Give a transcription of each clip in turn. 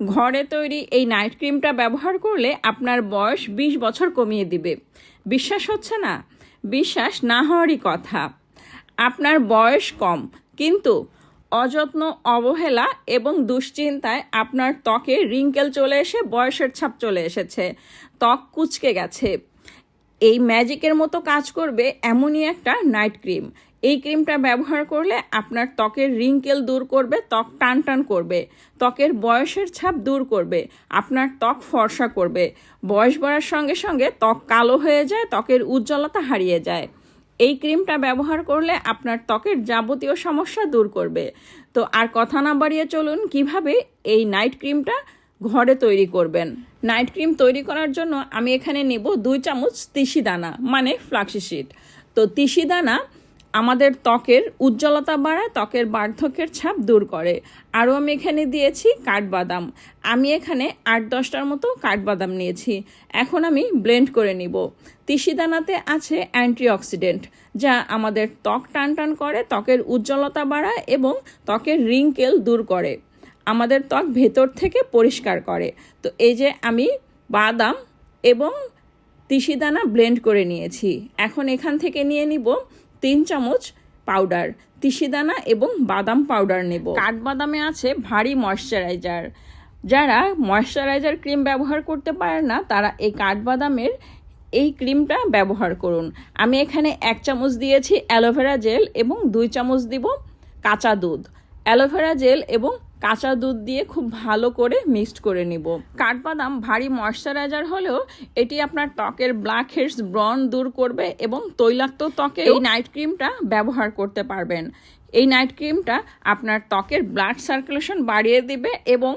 ঘরে তৈরি এই নাইট ক্রিমটা ব্যবহার করলে আপনার বয়স বিশ বছর কমিয়ে দিবে। বিশ্বাস হচ্ছে না? বিশ্বাস না হওয়ারই কথা। আপনার বয়স কম, কিন্তু অযত্ন, অবহেলা এবং দুশ্চিন্তায় আপনার ত্বকে রিঙ্কেল চলে এসে, বয়সের ছাপ চলে এসেছে। ত্বক কুচকে গেছে। এই ম্যাজিকের মতো কাজ করবে এমনই একটা নাইট ক্রিম। এই ক্রিমটা ব্যবহার করলে আপনার ত্বকের রিঙ্কেল দূর করবে, ত্বক টান টান করবে, ত্বকের বয়সের ছাপ দূর করবে, আপনার ত্বক ফর্সা করবে। বয়স বাড়ার সঙ্গে সঙ্গে ত্বক কালো হয়ে যায়, ত্বকের উজ্জ্বলতা হারিয়ে যায়। এই ক্রিমটা ব্যবহার করলে আপনার ত্বকের যাবতীয় সমস্যা দূর করবে। তো আর কথা না বাড়িয়ে চলুন, কীভাবে এই নাইট ক্রিমটা ঘরে তৈরি করবেন? নাইট ক্রিম তৈরি করার জন্য আমি এখানে নেব দুই চামচ তিসি দানা মানে ফ্লাক্সি শিট তো তিসি দানা আমাদের ত্বকের উজ্জ্বলতা বাড়ায়, ত্বকের বার্ধক্যের ছাপ দূর করে। আরও আমি এখানে দিয়েছি কাঠবাদাম। আমি এখানে আট দশটার মতো কাঠবাদাম নিয়েছি। এখন আমি ব্লেন্ড করে নিব। তিসি দানাতে আছে অ্যান্টিঅক্সিডেন্ট, যা আমাদের ত্বক টান টান করে, ত্বকের উজ্জ্বলতা বাড়ায় এবং ত্বকের রিঙ্কেল দূর করে। আমাদের ত্বক ভেতর থেকে পরিষ্কার করে। তো এই যে আমি বাদাম এবং তিসি দানা ব্লেন্ড করে নিয়েছি। এখন এখান থেকে নিয়ে নিব তিন চামচ পাউডার তিসি দানা এবং বাদাম পাউডার নেব। কাঠবাদামে আছে ভারী ময়শ্চারাইজার যারা ময়শ্চারাইজার ক্রিম ব্যবহার করতে পারে না, তারা এই কাঠবাদামের এই ক্রিমটা ব্যবহার করুন। আমি এখানে এক চামচ দিয়েছি অ্যালোভেরা জেল এবং দুই চামচ দিব কাঁচা দুধ। অ্যালোভেরা জেল এবং কাঁচা দুধ দিয়ে খুব ভালো করে মিক্সড করে নিব। কাঠবাদাম ভারী ময়শ্চারাইজার হলেও এটি আপনার ত্বকের ব্ল্যাক হেডস ব্রন দূর করবে এবং তৈলাক্ত ত্বকে এই নাইট ক্রিমটা ব্যবহার করতে পারবেন। এই নাইট ক্রিমটা আপনার ত্বকের ব্লাড সার্কুলেশন বাড়িয়ে দিবে এবং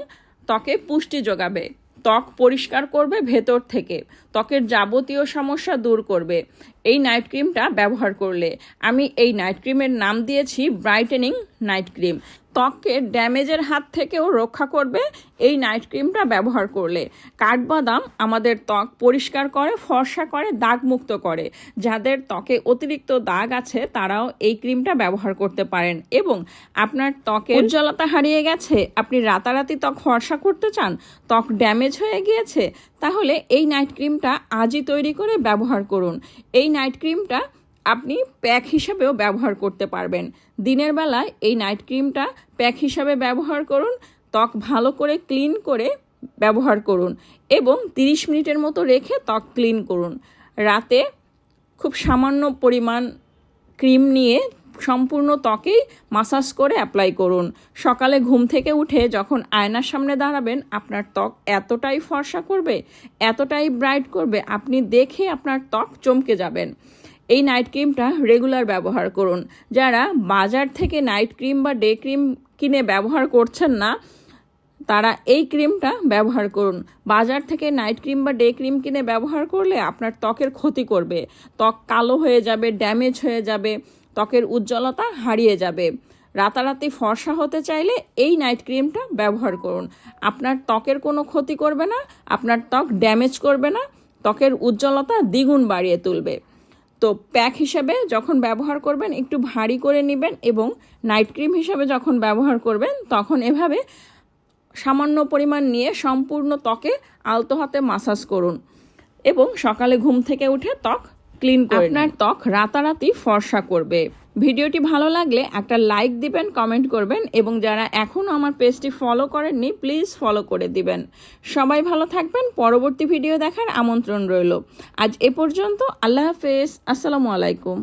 ত্বকে পুষ্টি যোগাবে। ত্বক পরিষ্কার করবে ভেতর থেকে। ত্বকের যাবতীয় সমস্যা দূর করবে। এই নাইট ক্রিমটা ব্যবহার করলে। আমি এই নাইট ক্রিমের নাম দিয়েছি ব্রাইটেনিং নাইট ক্রিম ত্বককে ড্যামেজের হাত থেকেও রক্ষা করবে এই নাইট ক্রিমটা ব্যবহার করলে। কাঠবাদাম আমাদের ত্বক পরিষ্কার করে, ফর্সা করে, দাগমুক্ত করে। যাদের ত্বকে অতিরিক্ত দাগ আছে, তারাও এই ক্রিমটা ব্যবহার করতে পারেন। এবং আপনার ত্বকে উজ্জ্বলতা হারিয়ে গেছে, আপনি রাতারাতি ত্বক ফর্সা করতে চান, ত্বক ড্যামেজ হয়ে গিয়েছে, তাহলে এই নাইট ক্রিমটা আজই তৈরি করে ব্যবহার করুন। এই নাইট ক্রিমটা আপনি প্যাক হিসাবেও ব্যবহার করতে পারবেন। দিনের বেলায় এই নাইট ক্রিমটা প্যাক হিসাবে ব্যবহার করুন, ত্বক ভালো করে ক্লিন করে ব্যবহার করুন এবং 30 মিনিটের মতো রেখে ত্বক ক্লিন করুন। রাতে খুব সামান্য পরিমাণ ক্রিম নিয়ে সম্পূর্ণ ত্বকেই মাসাজ করে অ্যাপ্লাই করুন। সকালে ঘুম থেকে উঠে যখন আয়নার সামনে দাঁড়াবেন, আপনার ত্বক এতটাই ফর্সা করবে, এতটাই ব্রাইট করবে, আপনি দেখে আপনার ত্বক চমকে যাবেন। এই নাইট ক্রিমটা রেগুলার ব্যবহার করুন। যারা বাজার থেকে নাইট ক্রিম বা ডে ক্রিম কিনে ব্যবহার করছেন না, তারা এই ক্রিমটা ব্যবহার করুন। বাজার থেকে নাইট ক্রিম বা ডে ক্রিম কিনে ব্যবহার করলে আপনার ত্বকের ক্ষতি করবে। ত্বক কালো হয়ে যাবে ড্যামেজ হয়ে যাবে। ত্বকের উজ্জ্বলতা হারিয়ে যাবে। রাতারাতি ফর্সা হতে চাইলে এই নাইট ক্রিমটা ব্যবহার করুন। আপনার ত্বকের কোনো ক্ষতি করবে না, আপনার ত্বক ড্যামেজ করবে না, ত্বকের উজ্জ্বলতা দ্বিগুণ বাড়িয়ে তুলবে। তো প্যাক হিসাবে যখন ব্যবহার করবেন, একটু ভারী করে নেবেন এবং নাইট ক্রিম হিসাবে যখন ব্যবহার করবেন, তখন এভাবে সামান্য পরিমাণ নিয়ে সম্পূর্ণ ত্বকে আলতো হাতে মাসাজ করুন। এবং সকালে ঘুম থেকে উঠে ত্বক ক্লিন করে আপনার ত্বক রাতারাতি ফর্সা করবে। ভিডিওটি ভালো লাগলে একটা লাইক দিবেন কমেন্ট করবেন এবং যারা এখনও আমার পেজটি ফলো করেননি প্লিজ ফলো করে দিবেন। সবাই ভালো থাকবেন পরবর্তী ভিডিও দেখার আমন্ত্রণ রইল। আজ এ পর্যন্ত আল্লাহ হাফেজ আসসালামু আলাইকুম।